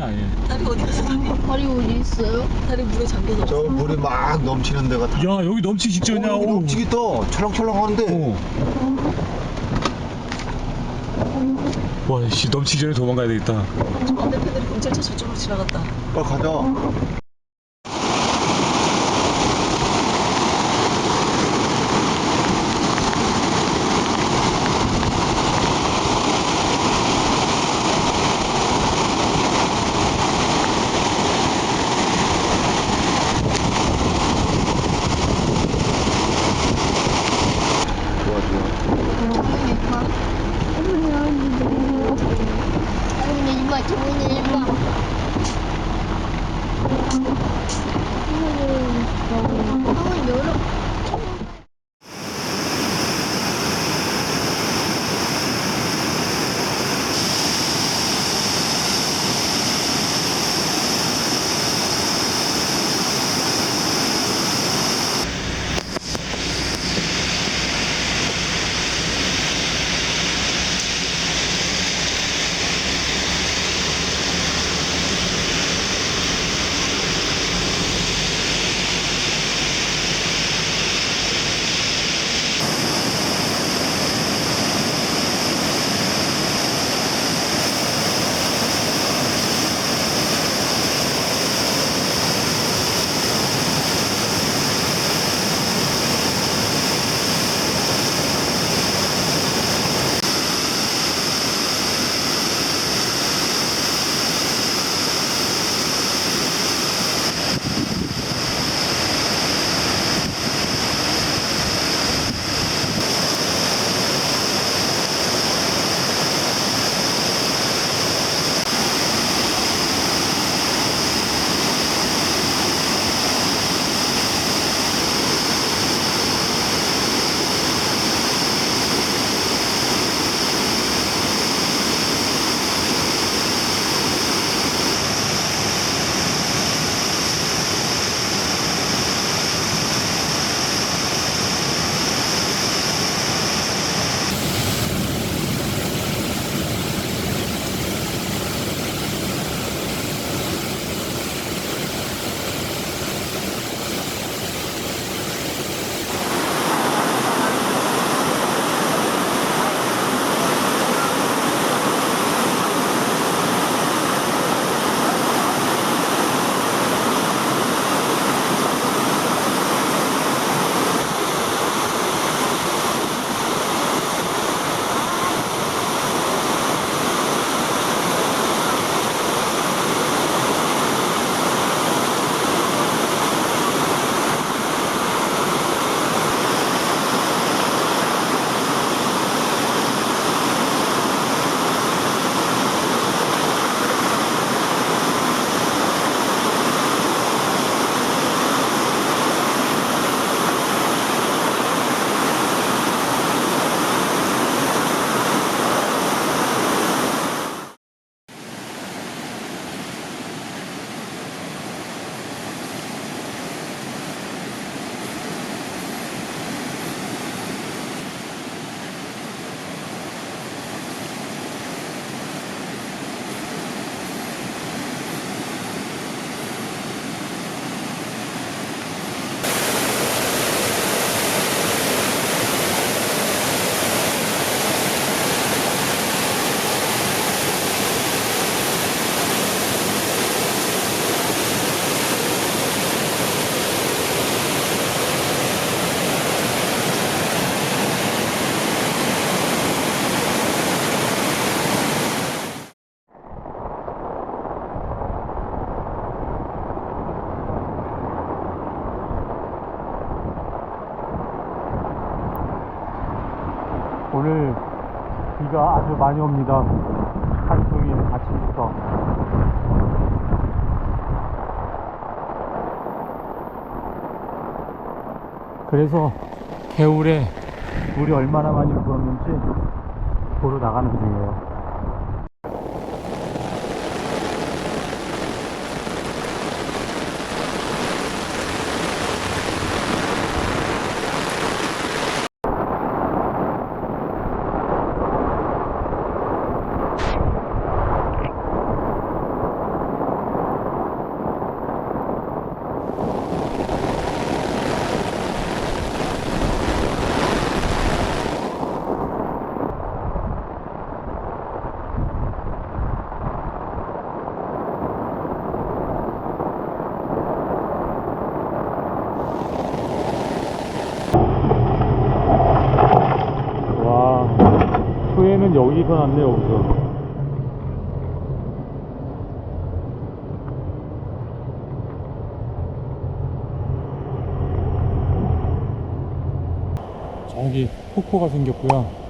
아니. 다리 어디 갔어 다리? 다리 어디 있어요? 다리 물에 잠겨서 저 물이 막 넘치는 데가 다. 야 여기 넘치기 직전이야. 여기 오. 넘치겠다. 철렁철렁하는데. 어. 와, 씨 넘치기 전에 도망가야 되겠다. 저 반대편들이 경찰차 저쪽으로 지나갔다 빨리 가자. 아주 많이 옵니다. 하루 종일 아침부터. 그래서 개울에 물이 얼마나 많이 불었는지 보러 나가는 중이에요. 여기서 났네 여기서. 저기 폭포가 생겼고요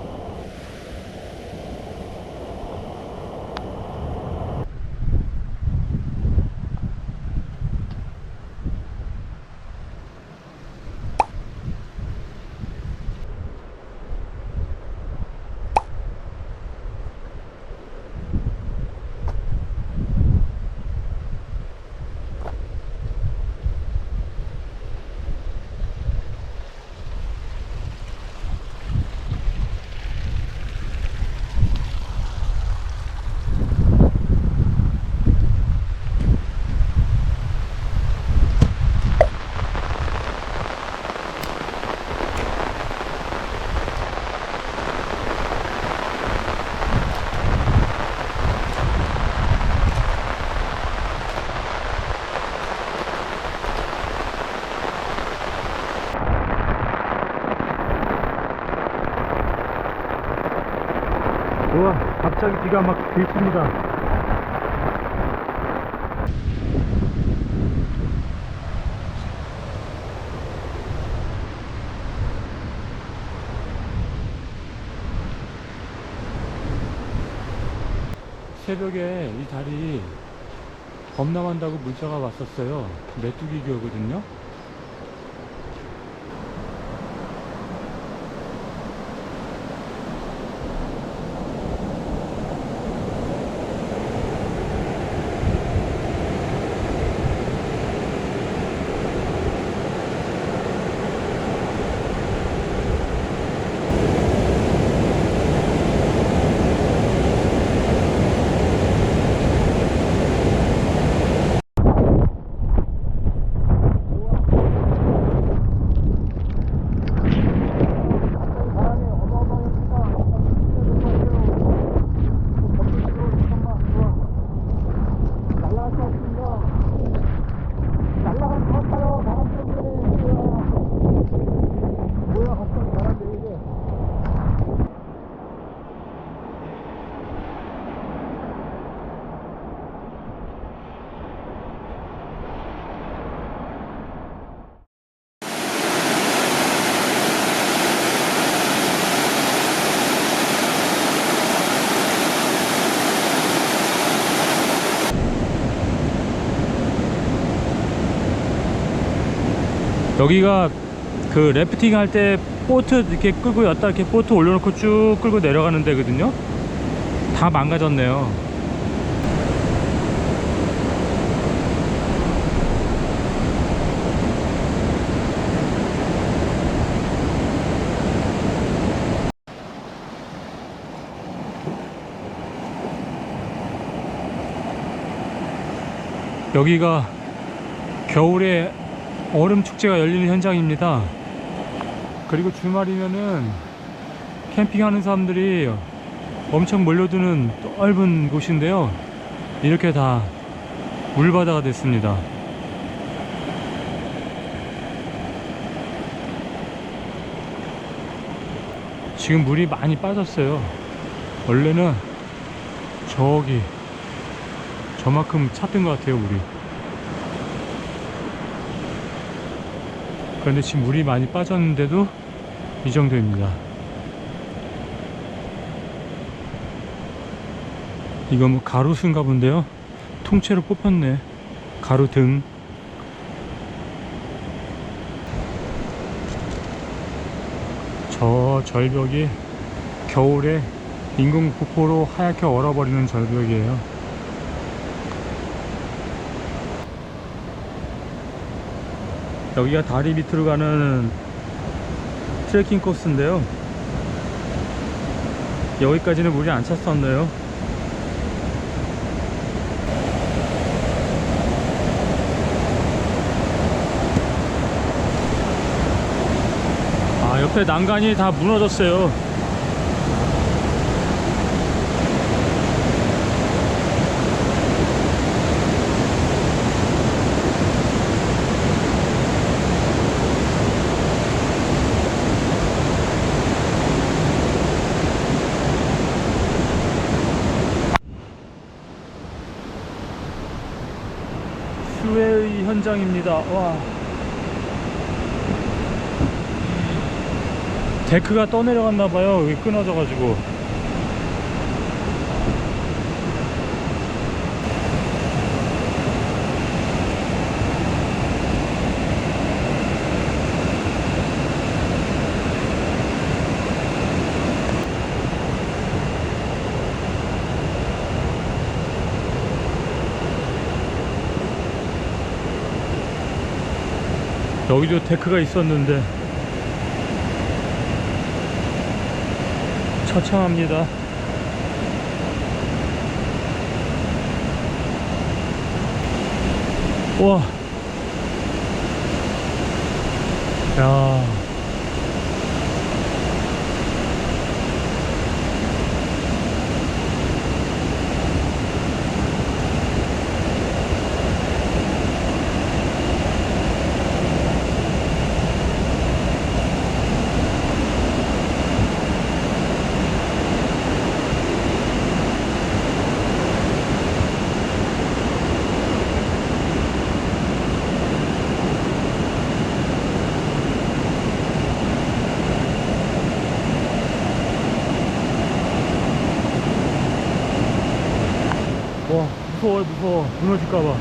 우와 갑자기 비가 막 들습니다. 새벽에 이 다리 범람한다고 문자가 왔었어요. 메뚜기 교거든요 여기가 그 래프팅 할 때 보트 이렇게 끌고 였다 이렇게 보트 올려놓고 쭉 끌고 내려가는 데거든요. 다 망가졌네요. 여기가 겨울에 얼음 축제가 열리는 현장입니다. 그리고 주말이면은 캠핑하는 사람들이 엄청 몰려드는 넓은 곳인데요. 이렇게 다 물바다가 됐습니다. 지금 물이 많이 빠졌어요. 원래는 저기 저만큼 찼던 것 같아요, 물이. 그런데 지금 물이 많이 빠졌는데도 이 정도입니다. 이거 뭐 가로수인가 본데요. 통째로 뽑혔네. 가로등. 저 절벽이 겨울에 인공 폭포로 하얗게 얼어버리는 절벽이에요. 여기가 다리 밑으로 가는 트레킹 코스인데요. 여기까지는 물이 안 찼었네요. 아, 옆에 난간이 다 무너졌어요. 현장입니다. 와. 데크가 떠내려갔나봐요. 여기 끊어져가지고. 여기도 데크가 있었는데 처참합니다. 와. 야. 와, 무서워요, 무서워. 무너질까봐.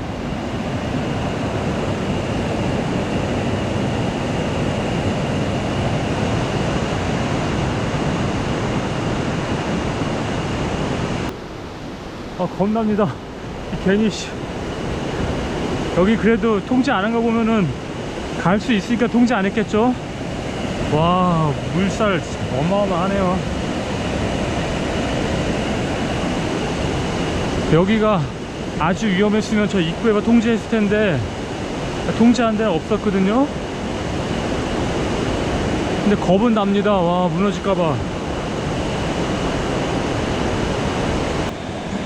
아, 겁납니다. 괜히, 씨. 여기 그래도 통제 안 한 거 보면은 갈 수 있으니까 통제 안 했겠죠? 와, 물살 어마어마하네요. 여기가 아주 위험했으면 저 입구에만 통제했을 텐데 통제한 데는 없었거든요. 근데 겁은 납니다. 와 무너질까봐.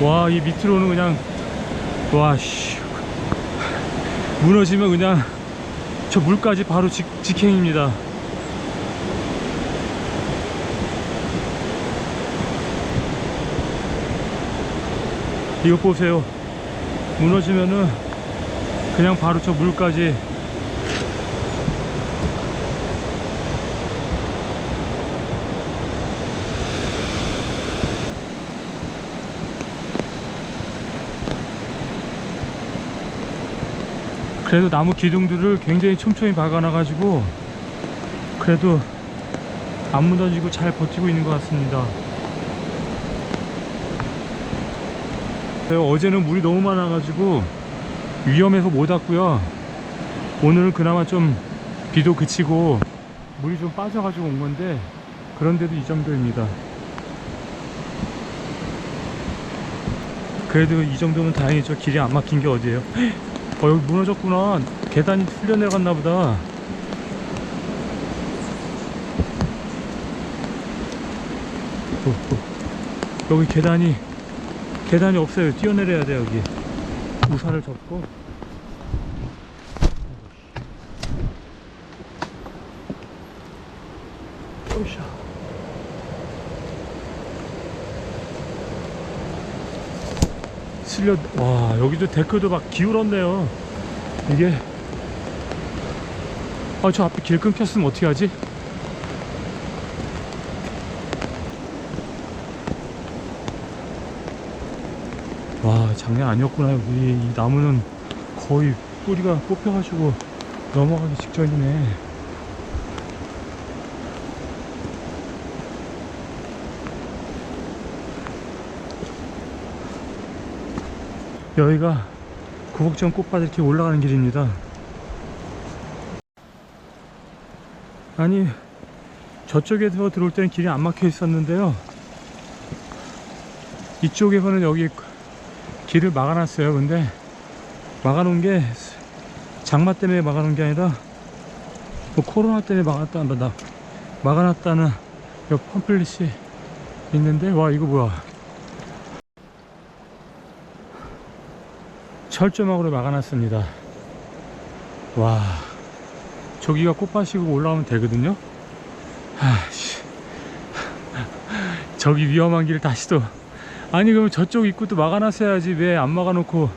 와 이 밑으로는 그냥 와씨. 무너지면 그냥 저 물까지 바로 직, 직행입니다. 이거 보세요 무너지면은 그냥 바로 저 물까지. 그래도 나무 기둥들을 굉장히 촘촘히 박아놔 가지고 그래도 안 무너지고 잘 버티고 있는 것 같습니다 어제는 물이 너무 많아가지고 위험해서 못 왔고요. 오늘은 그나마 좀 비도 그치고 물이 좀 빠져가지고 온 건데 그런데도 이 정도입니다. 그래도 이 정도면 다행이죠. 길이 안 막힌 게 어디예요? 어 여기 무너졌구나. 계단이 틀려 내려갔나 보다. 여기 계단이 계단이 없어요. 뛰어내려야 돼 여기. 우산을 접고. 오샤. 실려. 와 여기도 데크도 막 기울었네요. 이게. 아 저 앞에 길 끊겼으면 어떻게 하지? 와 장난 아니었구나. 여기 이 나무는 거의 뿌리가 뽑혀가지고 넘어가기 직전이네. 여기가 구곡천 꽃밭 이렇게 올라가는 길입니다. 아니 저쪽에서 들어올 때는 길이 안 막혀 있었는데요. 이쪽에서는 여기 길을 막아놨어요. 근데 막아놓은 게 장마 때문에 막아놓은 게 아니라 뭐 코로나 때문에 막았다, 나 막아놨다는 여기 팜플릿이 있는데 와 이거 뭐야? 철조망으로 막아놨습니다. 와 저기가 꽃밭이고 올라오면 되거든요. 아씨 저기 위험한 길 다시 또 아니 그럼 저쪽 입구도 막아놨어야지. 왜 안 막아놓고?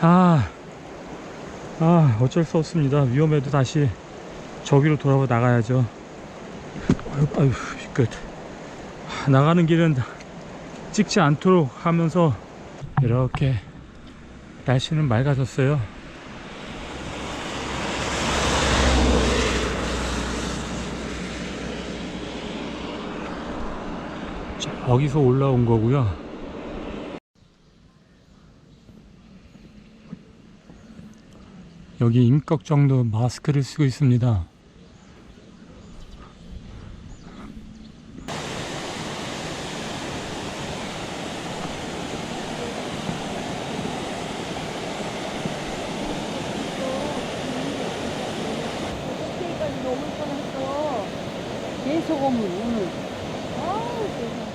아 아 어쩔 수 없습니다. 위험해도 다시 저기로 돌아와 나가야죠. 아유 아유 끝 나가는 길은 찍지 않도록 하면서 이렇게 날씨는 맑아졌어요. 저기서 올라온 거고요 여기 임꺽 정도 마스크를 쓰고 있습니다. 계속 오면 오늘. 아우, 세상에.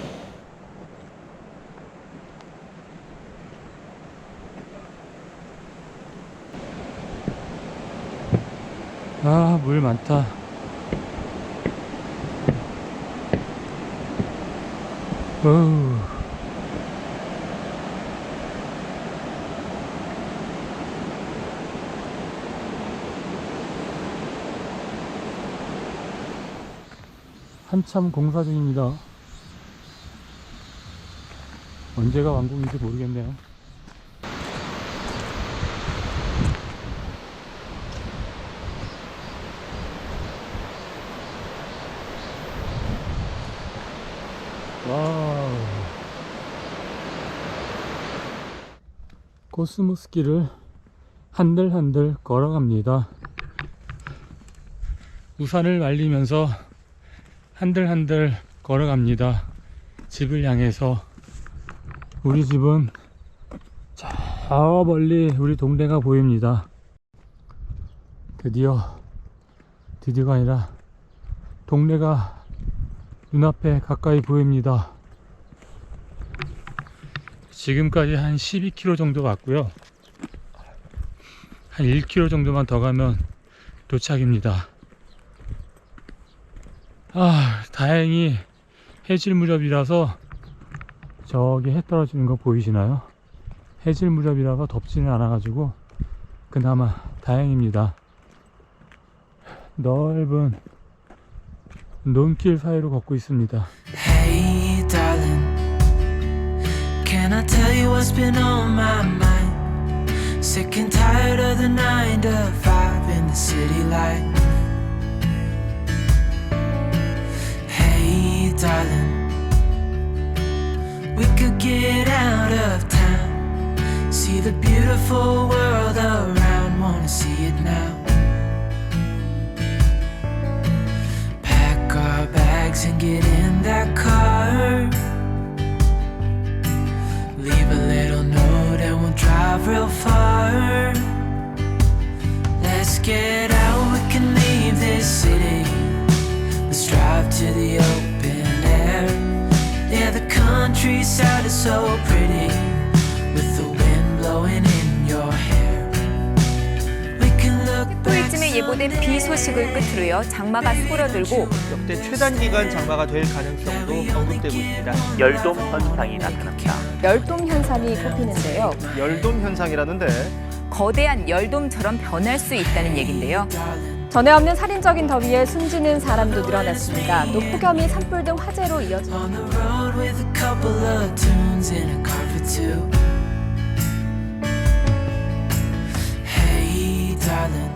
아, 물 많다. 어우. 한참 공사 중입니다. 언제가 완공인지 모르겠네요. 와우. 코스모스길을 한들한들 걸어갑니다. 우산을 말리면서 한들한들 걸어갑니다. 집을 향해서 우리 집은 저 멀리 우리 동네가 보입니다. 드디어 드디어가 아니라 동네가 눈앞에 가까이 보입니다. 지금까지 한 12km 정도 갔고요. 한 1km 정도만 더 가면 도착입니다. 아, 다행히 해질 무렵이라서 저기 해 떨어지는 거 보이시나요? 해질 무렵이라서 덥지는 않아가지고 그나마 다행입니다. 넓은 논길 사이로 걷고 있습니다. Hey, darling, can I tell you what's been on my mind? Sick and tired of the nine to five in the city life. Hey, darling, we could get out of town, see the beautiful world around, wanna see it now. Bags and get in that car. Leave a little note and we'll drive real far. Let's get out, we can leave this city. Let's drive to the open air. Yeah, the countryside is so pretty 예보된 비 소식을 끝으로요. 장마가 수그러들고 역대 최단 기간 장마가 될 가능성도 언급되고 있습니다. 열돔 현상이 나타납니다. 열돔 현상이 꼽히는데요. 열돔 현상이라는데 거대한 열돔처럼 변할 수 있다는 얘긴데요. 전에 없는 살인적인 더위에 숨지는 사람도 늘어났습니다. 또 폭염이 산불 등 화재로 the